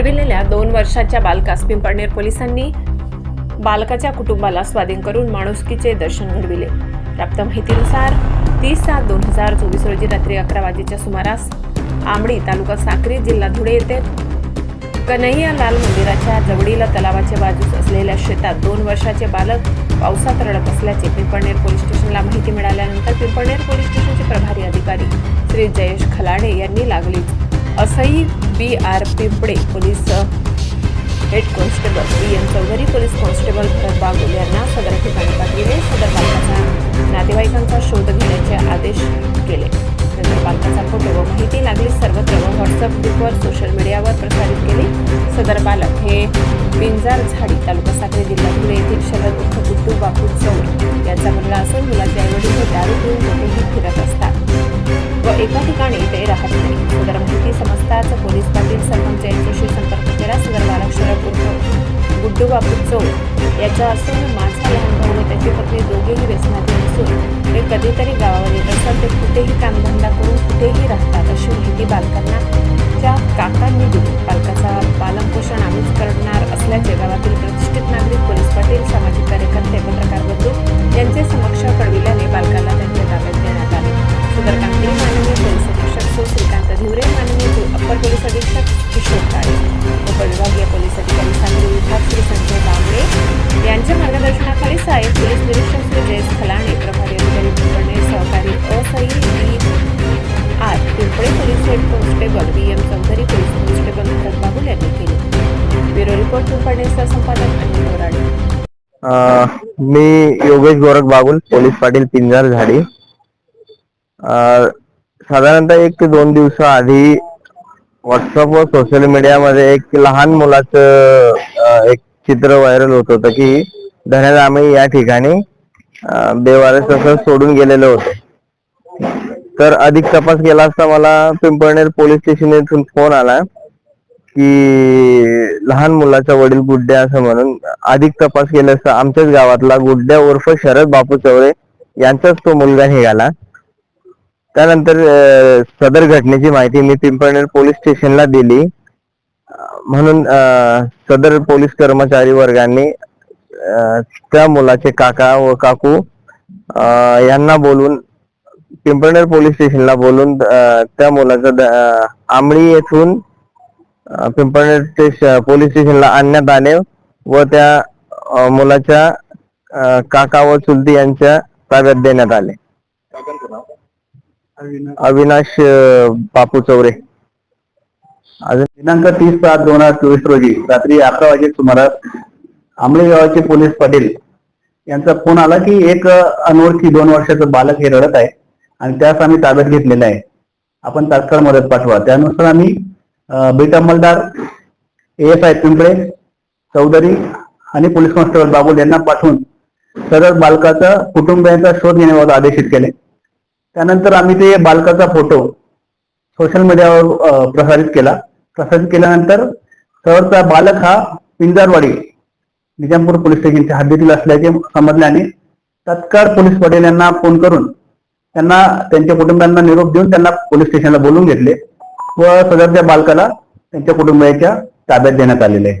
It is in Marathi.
हरविलेल्या दोन वर्षाच्या बालकास पिंपळनेर पोलिसांनी बालकाच्या कुटुंबाला स्वाधीन करून माणुसकीचे दर्शन घडविले. प्राप्त माहितीनुसार तीस सात दोन हजार चोवीस रोजी रात्री अकरा वाजेच्या सुमारास आंबडी तालुका साक्री जिल्हा धुळे येथे कन्हैया लाल मंदिराच्या जवळील तलावाच्या बाजूस असलेल्या शेतात दोन वर्षाचे बालक पावसात रडत असल्याचे पिंपळनेर पोलीस स्टेशनला माहिती मिळाल्यानंतर पिंपळनेर पोलीस स्टेशनचे प्रभारी अधिकारी श्री जयेश खलाडे यांनी लागलीच. असई B R Pimple police head constable B M Chaudhari police constable Bharat Bagul यांना सदर ठिकाणी पाठविले. सदर बालकाचा नातेवाईकांचा शोध घेण्याचे आदेश केले. नंतर बालकाचा फोटो व माहिती लागली सर्वत्र व व्हॉट्सअप ग्रुपवर सोशल मीडियावर प्रसारित केली. सदर बालक हे पिंजार झाडी तालुका साखरे जिल्हा धुळे येथील शरद उर्फ गुड्डू बापू चौर यांचा मुलगा असून मुलाचे आईवडील हे दारू पिऊन कुठेही फिरत व एका ठिकाणी ते राहत नाही. सदर माहिती समजताच पोलीस पाटील सरपंच यांच्याशी संपर्क केला. सदर बालक शरद गुड्डू बापू चौक याचा असून माझा लहान भाऊ व त्याची पत्नी दोघेही व्यसनातील असून ते कधीतरी गावावर येत असतात. ते कुठेही कामधंदा करून कुठेही राहतात अशी माहिती बालकांना च्या काकांनी दिली. बालकाचा पालनपोषण आम्हीच करणार असल्याचे गावातील विभागीय पोलीस अधिकारी सांगली विभाग श्री संजय दामले यांच्या मार्गदर्शनाखाली सहाय्यक पोलीस निरीक्षक श्री जयेश खलाणे प्रभारी अधिकारी पिंपळणे सहकारी असई B R Pimple police head constable B M Chaudhari police constable Bharat Babul यांनी केली. ब्युरो रिपोर्ट पिंपळणेचा संपादक अनिल बोराडे मी योगेश गोरख बागुल पोलीस पाटील पिंजार झाडी. साधारणतः एक ते दोन दिवसाआधी व्हॉट्सअप व सोशल मीडियामध्ये एक लहान मुलाचं एक चित्र व्हायरल होत होतं की धन्यात आम्ही या ठिकाणी अ, बेवारस असं सोडून गेलेलो होतो. तर अधिक तपास केला असता मला पिंपळनेर पोलीस स्टेशन येथून फोन आला की लहान मुलाचा वडील गुड्डे असं म्हणून अधिक तपास केला असता आमच्याच गावातला गुड्ड्या उर्फ शरद बापू चौरे यांचाच तो मुलगा निघाला. त्यानंतर अं, सदर घटनेची माहिती मी पिंपळनेर पोलीस स्टेशनला दिली. अं, म्हणून अं, सदर पोलीस कर्मचारी वर्गांनी अं, त्या मुलाचे काका व काकू अं, यांना बोलून पिंपळनेर पोलीस स्टेशनला बोलून अं, त्या मुलाचं द- अं, आंबळी येथून अ, पिंपळनेर स्टेशन पोलीस स्टेशनला आणण्यात आले व त्या मुलाच्या काका व चुलती यांच्या ताब्यात देण्यात आले. अविनाश. बापू चौरे. दिनांक तीस सात दोन हजार चोवीस रोजी रात्री अकरा वाजे सुमारास आंबळे गावाचे पोलीस पाटील यांचा फोन आला की एक अनोळखी दोन वर्षाचं बालक हे रडत आहे आणि त्यास आम्ही ताब्यात घेतलेलं आहे. आपण तात्काळ मदत पाठवा. त्यानुसार आम्ही बीट अंमलदार एस आय पिंपळे चौधरी आणि पोलीस कॉन्स्टेबल बाबुल यांना पाठवून सदर बालकाचा कुटुंबियांचा शोध घेण्याबाबत आदेशित केले. त्यानंतर आम्ही ते बालकाचा फोटो सोशल मीडियावर प्रसारित केला. प्रसारित केल्यानंतर सहरचा बालक हा पिंजारवाडी निजामपूर पोलीस स्टेशनच्या हद्दीतील असल्याचे समजल्याने तत्काळ पोलीस पाटील यांना फोन करून त्यांना त्यांच्या कुटुंबियांना निरोप देऊन त्यांना पोलीस स्टेशनला बोलवून घेतले व सदरच्या बालकाला त्यांच्या कुटुंबियाच्या ताब्यात देण्यात आलेले आहे.